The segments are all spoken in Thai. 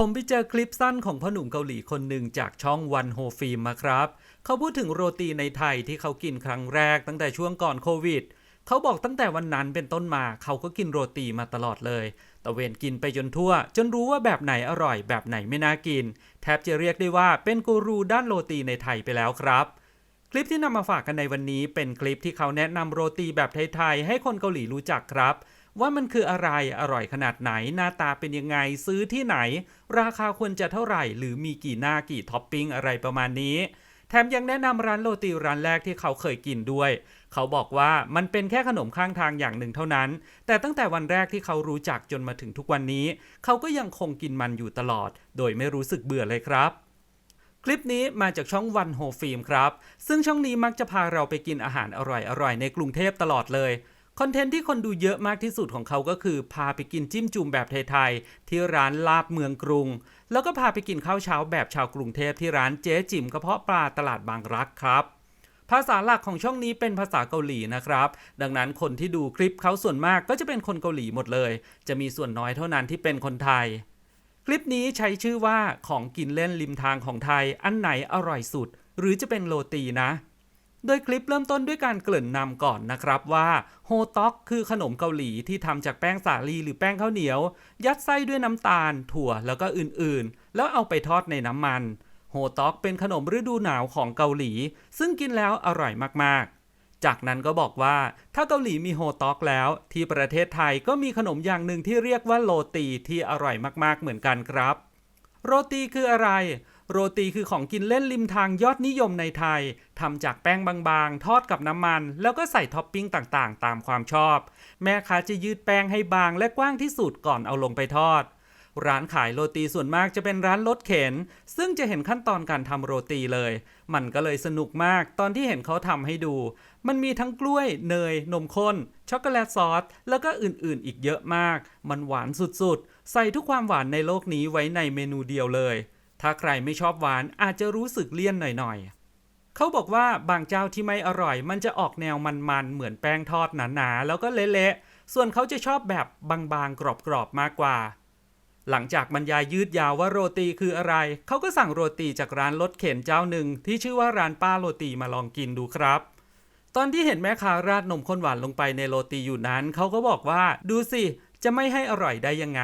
ผมไปเจอคลิปสั้นของพ่อหนุ่มเกาหลีคนหนึ่งจากช่องวันโฮฟิล์มมาครับ เขาพูดถึงโรตีในไทยที่เขากินครั้งแรกตั้งแต่ช่วงก่อนโควิด เขาบอกตั้งแต่วันนั้นเป็นต้นมาเขาก็กินโรตีมาตลอดเลยตะเวนกินไปจนทั่ว จนรู้ว่าแบบไหนอร่อยแบบไหนไม่น่ากิน แทบจะเรียกได้ว่าเป็นกูรูด้านโรตีในไทยไปแล้วครับคลิปที่นำมาฝากกันในวันนี้เป็นคลิปที่เขาแนะนำโรตีแบบไทยๆให้คนเกาหลีรู้จักครับ ว่ามันคืออะไรอร่อยขนาดไหนหน้าตาเป็นยังไงซื้อที่ไหน ราคาควรจะเท่าไหร่ หรือมีกี่หน้ากี่ท็อปปิ้งอะไรประมาณนี้ แถมยังแนะนำร้านโรตีร้านแรกที่เขาเคยกินด้วย เขาบอกว่ามันเป็นแค่ขนมข้างทางอย่างหนึ่งเท่านั้น แต่ตั้งแต่วันแรกที่เขารู้จักจนมาถึงทุกวันนี้ เขาก็ยังคงกินมันอยู่ตลอด โดยไม่รู้สึกเบื่อเลยครับคลิปนี้มาจากช่องวันโฮฟิล์มครับ ซึ่งช่องนี้มักจะพาเราไปกินอาหารอร่อยๆ ในกรุงเทพตลอดเลย คอนเทนต์ที่คนดูเยอะมากที่สุดของเขาก็คือ พาไปกินจิ้มจุ่มแบบไทยๆที่ร้านลาบเมืองกรุง แล้วก็พาไปกินข้าวเช้าแบบชาวกรุงเทพที่ร้านเจ๊จิ๋มกระเพาะปลาตลาดบางรักครับ ภาษาหลักของช่องนี้เป็นภาษาเกาหลีนะครับ ดังนั้นคนที่ดูคลิปเขาส่วนมากก็จะเป็นคนเกาหลีหมดเลย จะมีส่วนน้อยเท่านั้นที่เป็นคนไทย คลิปนี้ใช้ชื่อว่าของกินเล่นริมทางของไทย อันไหนอร่อยสุด หรือจะเป็นโรตีนะ โดยคลิปเริ่มต้นด้วยการเกริ่นนำก่อนนะครับว่าโฮต็อกคือขนมเกาหลีที่ทำจากแป้งสาลีหรือแป้งข้าวเหนียว ยัดไส้ด้วยน้ำตาล ถั่วแล้วก็อื่นๆ แล้วเอาไปทอดในน้ำมัน โฮต็อกเป็นขนมฤดูหนาวของเกาหลี ซึ่งกินแล้วอร่อยมากๆ จากนั้นก็บอกว่าถ้าเกาหลีมีโฮต็อกแล้ว ที่ประเทศไทยก็มีขนมอย่างหนึ่งที่เรียกว่าโรตีที่อร่อยมากๆเหมือนกันครับ โรตีคืออะไร โรตีคือของกินเล่นริมทางยอดนิยมในไทยทำจากแป้งบางๆ ทอดกับน้ำมัน แล้วก็ใส่ท็อปปิ้งต่างๆ ตามความชอบ แม่ค้าจะยืดแป้งให้บางและกว้างที่สุดก่อนเอาลงไปทอด ร้านขายโรตีส่วนมากจะเป็นร้านรถเข็น ซึ่งจะเห็นขั้นตอนการทำโรตีเลย มันก็เลยสนุกมากตอนที่เห็นเขาทำให้ดู มันมีทั้งกล้วย เนย นมข้น ช็อกโกแลตซอส แล้วก็อื่นๆ อีกเยอะมาก มันหวานสุดๆ ใส่ทุกความหวานในโลกนี้ไว้ในเมนูเดียวเลย ถ้าใครไม่ชอบหวานอาจจะรู้สึกเลี่ยนหน่อยๆ เขาบอกว่าบางเจ้าที่ไม่อร่อย มันจะออกแนวมันๆ เหมือนแป้งทอดหนาๆ แล้วก็เละๆ ส่วนเขาจะชอบแบบบางๆ กรอบๆ มากกว่า หลังจากบรรยายยืดยาวว่าโรตีคืออะไร เขาก็สั่งโรตีจากร้านรถเข็นเจ้าหนึ่ง ที่ชื่อว่าร้านป้าโรตีมาลองกินดูครับตอนที่เห็นแม่ค้าราดนมข้นหวานลงไปในโรตีอยู่นั้น เขาก็บอกว่า ดูสิ จะไม่ให้อร่อยได้ยังไง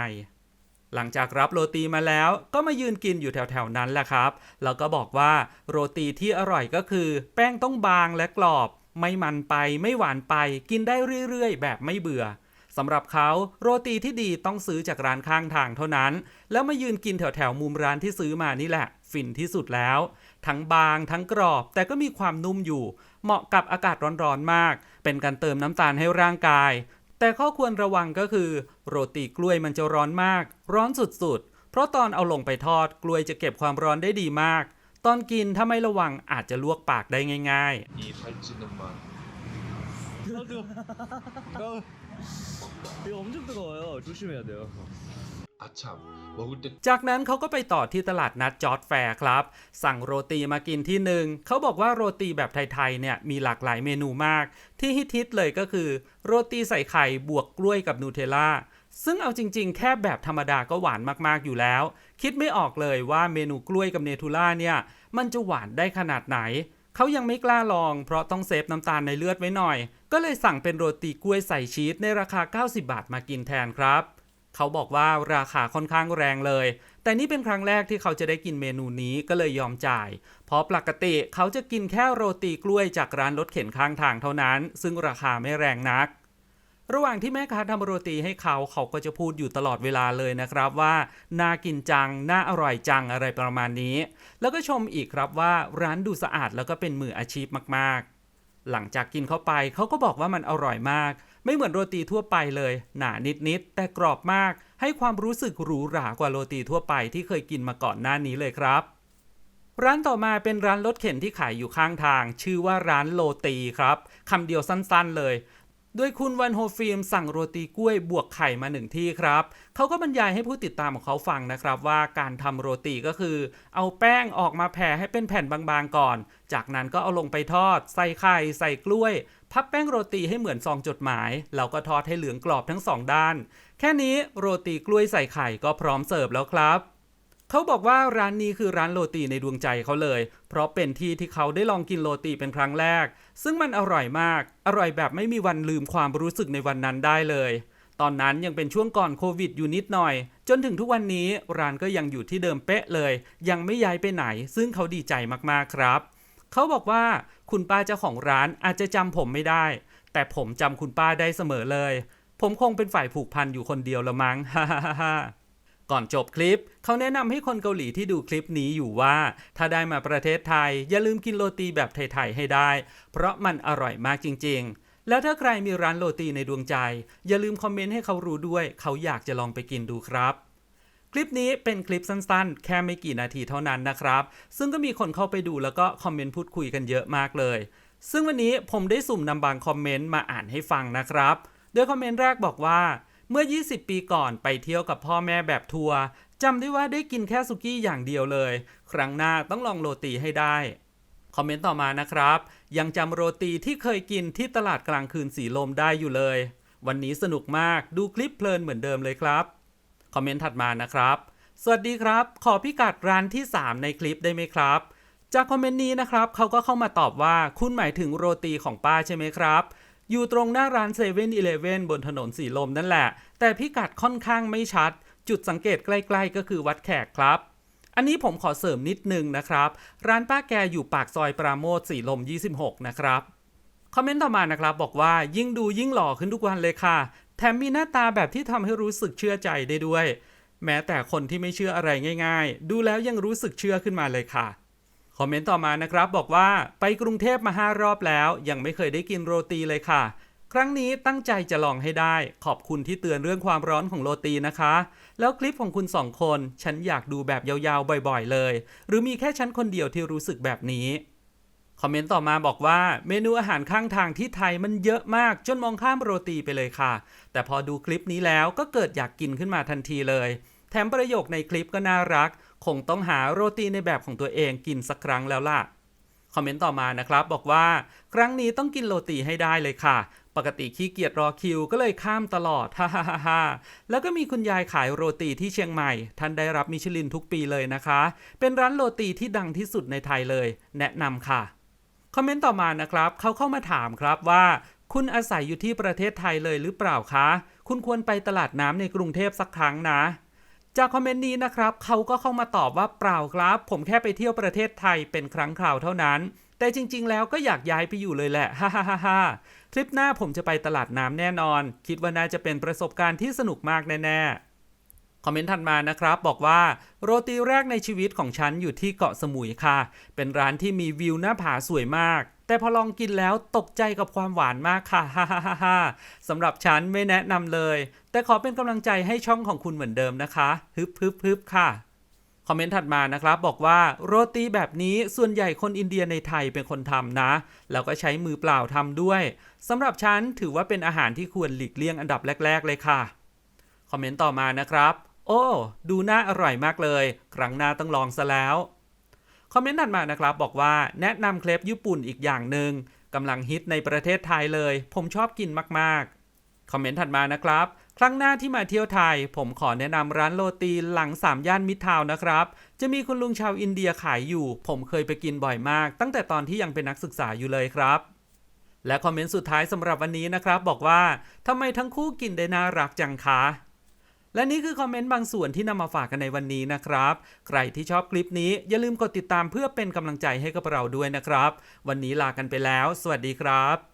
หลังจากรับโรตีมาแล้วก็มายืนกินอยู่แถวๆนั้นแหละครับ แล้วก็บอกว่าโรตีที่อร่อยก็คือ แป้งต้องบางและกรอบ ไม่มันไปไม่หวานไปกินได้เรื่อยๆ แบบไม่เบื่อสำหรับเขาโรตีที่ดีต้องซื้อจากร้านข้างทางเท่านั้น แล้วมายืนกินแถวๆมุมร้านที่ซื้อมานี่แหละ ฟินที่สุดแล้ว ทั้งบางทั้งกรอบแต่ก็มีความนุ่มอยู่ เหมาะกับอากาศร้อนๆมาก เป็นการเติมน้ำตาลให้ร่างกาย แต่ข้อควรระวังก็คือ โรตีกล้วยมันจะร้อนมาก ร้อนสุดๆ เพราะตอนเอาลงไปทอด กล้วยจะเก็บความร้อนได้ดีมาก ตอนกินถ้าไม่ระวังอาจจะลวกปากได้ง่ายๆ 이 살찌는 맛. 아 뜨거. 이거 이거 엄청 뜨거워요. 조심해야 돼요. จากนั้นเขาก็ไปต่อที่ตลาดนัดจอร์ดแฟร์ครับ สั่งโรตีมากินที่หนึ่ง เขาบอกว่าโรตีแบบไทยๆเนี่ยมีหลากหลายเมนูมาก ที่ฮิตๆเลยก็คือ โรตีใส่ไข่บวกกล้วยกับนูเทลล่าซึ่งเอาจริงๆ แค่แบบธรรมดาก็หวานมากๆอยู่แล้ว คิดไม่ออกเลยว่าเมนูกล้วยกับเนทูล่าเนี่ย มันจะหวานได้ขนาดไหน เขายังไม่กล้าลอง เพราะต้องเซฟน้ำตาลในเลือดไว้หน่อย ก็เลยสั่งเป็นโรตีกล้วยใส่ชีสในราคา 90 บาทมากินแทนครับ เขาบอกว่าราคาค่อนข้างแรงเลย แต่นี่เป็นครั้งแรกที่เขาจะได้กินเมนูนี้ก็เลยยอมจ่าย เพราะปกติเขาจะกินแค่โรตีกล้วยจากร้านรถเข็นข้างทางเท่านั้น ซึ่งราคาไม่แรงนัก ระหว่างที่แม่ค้าทำโรตีให้เขาเขาก็จะพูดอยู่ตลอดเวลาเลยนะครับว่าน่ากินจัง น่าอร่อยจังอะไรประมาณนี้ แล้วก็ชมอีกครับว่าร้านดูสะอาดแล้วก็เป็นมืออาชีพมากๆ หลังจากกินเข้าไปเขาก็บอกว่ามันอร่อยมาก ไม่เหมือนโรตีทั่วไปเลย หนานิดๆแต่กรอบมาก ให้ความรู้สึกหรูหรากว่าโรตีทั่วไปที่เคยกินมาก่อนหน้านี้เลยครับ ร้านต่อมาเป็นร้านรถเข็นที่ขายอยู่ข้างทาง ชื่อว่าร้านโรตีครับคำเดียวสั้นๆเลยโดยคุณวันโฮฟิล์มสั่งโรตีกล้วยบวกไข่มาหนึ่งที่ครับ เขาก็บรรยายให้ผู้ติดตามของเขาฟังนะครับว่าการทำโรตีก็คือ เอาแป้งออกมาแผ่ให้เป็นแผ่นบางๆก่อน จากนั้นก็เอาลงไปทอด ใส่ไข่ใส่กล้วย พับแป้งโรตีให้เหมือนซองจดหมาย แล้วก็ทอดให้เหลืองกรอบทั้งสองด้าน แค่นี้โรตีกล้วยใส่ไข่ก็พร้อมเสิร์ฟแล้วครับเขาบอกว่าร้านนี้คือร้านโรตีในดวงใจเขาเลย เพราะเป็นที่ที่เขาได้ลองกินโรตีเป็นครั้งแรก ซึ่งมันอร่อยมาก อร่อยแบบไม่มีวันลืมความรู้สึกในวันนั้นได้เลย ตอนนั้นยังเป็นช่วงก่อนโควิดอยู่นิดหน่อย จนถึงทุกวันนี้ร้านก็ยังอยู่ที่เดิมเป๊ะเลย ยังไม่ย้ายไปไหน ซึ่งเขาดีใจมากๆครับ เขาบอกว่า คุณป้าเจ้าของร้านอาจจะจำผมไม่ได้ แต่ผมจำคุณป้าได้เสมอเลย ผมคงเป็นฝ่ายผูกพันอยู่คนเดียวละมั้งฮ่าฮ่าฮ่าก่อนจบคลิป เขาแนะนำให้คนเกาหลีที่ดูคลิปนี้อยู่ว่า ถ้าได้มาประเทศไทย อย่าลืมกินโรตีแบบไทย ๆ ให้ได้ เพราะมันอร่อยมากจริง ๆ แล้วถ้าใครมีร้านโรตีในดวงใจ อย่าลืมคอมเมนต์ให้เขารู้ด้วย เขาอยากจะลองไปกินดูครับ คลิปนี้เป็นคลิปสั้นๆ แค่ไม่กี่นาทีเท่านั้นนะครับ ซึ่งก็มีคนเข้าไปดูแล้วก็คอมเมนต์พูดคุยกันเยอะมากเลย ซึ่งวันนี้ผมได้สุ่มนำบางคอมเมนต์มาอ่านให้ฟังนะครับ โดยคอมเมนต์แรกบอกว่า เมื่อ 20 ปีก่อนไปเที่ยวกับพ่อแม่แบบทัวร์จำได้ว่าได้กินแค่สุกี้อย่างเดียวเลย ครั้งหน้าต้องลองโรตีให้ได้ คอมเมนต์ต่อมานะครับ ยังจำโรตีที่เคยกินที่ตลาดกลางคืนสีลมได้อยู่เลย วันนี้สนุกมากดูคลิปเพลินเหมือนเดิมเลยครับ คอมเมนต์ถัดมานะครับ สวัสดีครับ ขอพิกัดร้านที่ 3 ในคลิปได้ไหมครับ จากคอมเมนต์นี้นะครับเขาก็เข้ามาตอบว่าคุณหมายถึงโรตีของป้าใช่ไหมครับอยู่ตรงหน้าร้านเซเว่นอีเลฟเว่นบนถนนสีลมนั่นแหละ แต่พิกัดค่อนข้างไม่ชัด จุดสังเกตใกล้ๆ ก็คือวัดแขกครับ อันนี้ผมขอเสริมนิดนึงนะครับ ร้านป้าแกอยู่ปากซอยปราโมทสีลม 26 นะครับ คอมเมนต์ต่อมานะครับบอกว่ายิ่งดูยิ่งหล่อขึ้นทุกวันเลยค่ะ ถมมีหน้าตาแบบที่ทำให้รู้สึกเชื่อใจได้ด้วย แม้แต่คนที่ไม่เชื่ออะไรง่าย ๆ ดูแล้วยังรู้สึกเชื่อขึ้นมาเลยค่ะ คอมเมนต์ต่อมานะครับบอกว่าไปกรุงเทพมาห้ารอบแล้ว ยังไม่เคยได้กินโรตีเลยค่ะ ครั้งนี้ตั้งใจจะลองให้ได้ ขอบคุณที่เตือนเรื่องความร้อนของโรตีนะคะ แล้วคลิปของคุณสองคน ฉันอยากดูแบบยาวๆบ่อย ๆ เลย หรือมีแค่ฉันคนเดียวที่รู้สึกแบบนี้ คอมเมนต์ต่อมาบอกว่าเมนูอาหารข้างทางที่ไทยมันเยอะมากจนมองข้ามโรตีไปเลยค่ะ แต่พอดูคลิปนี้แล้วก็เกิดอยากกินขึ้นมาทันทีเลย แถมประโยคในคลิปก็น่ารัก คงต้องหาโรตีในแบบของตัวเองกินสักครั้งแล้วล่ะคอมเมนต์ต่อมานะครับบอกว่า ครั้งนี้ต้องกินโรตีให้ได้เลยค่ะ ปกติขี้เกียจรอคิวก็เลยข้ามตลอดฮ่าฮ่าฮ่าแล้วก็มีคุณยายขายโรตีที่เชียงใหม่ ท่านได้รับมิชลินทุกปีเลยนะคะ เป็นร้านโรตีที่ดังที่สุดในไทยเลย แนะนำค่ะ คอมเมนต์ต่อมานะครับเขาเข้ามาถามครับว่าคุณอาศัยอยู่ที่ประเทศไทยเลยหรือเปล่าคะ คุณควรไปตลาดน้ำในกรุงเทพสักครั้งนะ จากคอมเมนต์นี้นะครับเขาก็เข้ามาตอบว่าเปล่าครับ ผมแค่ไปเที่ยวประเทศไทยเป็นครั้งคราวเท่านั้น แต่จริง ๆ แล้วก็อยากย้ายไปอยู่เลยแหละ ฮ่าฮ่าฮ่าทริปหน้าผมจะไปตลาดน้ำแน่นอน คิดว่าน่าจะเป็นประสบการณ์ที่สนุกมากแน่ๆ คอมเมนต์ถัดมานะครับ บอกว่าโรตีแรกในชีวิตของฉันอยู่ที่เกาะสมุยค่ะ เป็นร้านที่มีวิวหน้าผาสวยมาก แต่พอลองกินแล้วตกใจกับความหวานมากค่ะฮ่าฮ่าฮ่าฮ่าสำหรับฉันไม่แนะนำเลย แต่ขอเป็นกำลังใจให้ช่องของคุณเหมือนเดิมนะคะฮึบฮึบฮึบค่ะคอมเมนต์ถัดมานะครับบอกว่าโรตีแบบนี้ส่วนใหญ่คนอินเดียในไทยเป็นคนทำนะ แล้วก็ใช้มือเปล่าทำด้วยสำหรับฉันถือว่าเป็นอาหารที่ควรหลีกเลี่ยงอันดับแรก ๆ เลยค่ะ คอมเมนต์ต่อมานะครับ โอ้ ดูน่าอร่อยมากเลย ครั้งหน้าต้องลองซะแล้ว คอมเมนต์ถัดมานะครับ บอกว่าแนะนำเครปญี่ปุ่นอีกอย่างหนึ่งกำลังฮิตในประเทศไทยเลย ผมชอบกินมากๆ คอมเมนต์ถัดมานะครับ ครั้งหน้าที่มาเที่ยวไทย ผมขอแนะนำร้านโรตีหลังสามย่านมิตรทาวน์นะครับ จะมีคุณลุงชาวอินเดียขายอยู่ ผมเคยไปกินบ่อยมาก ตั้งแต่ตอนที่ยังเป็นนักศึกษาอยู่เลยครับและคอมเมนต์สุดท้ายสำหรับวันนี้นะครับ บอกว่าทำไมทั้งคู่กินได้น่ารักจังคะ และนี่คือคอมเมนต์บางส่วนที่นำมาฝากกันในวันนี้นะครับ ใครที่ชอบคลิปนี้อย่าลืมกดติดตามเพื่อเป็นกำลังใจให้กับเราด้วยนะครับ วันนี้ลากันไปแล้ว สวัสดีครับ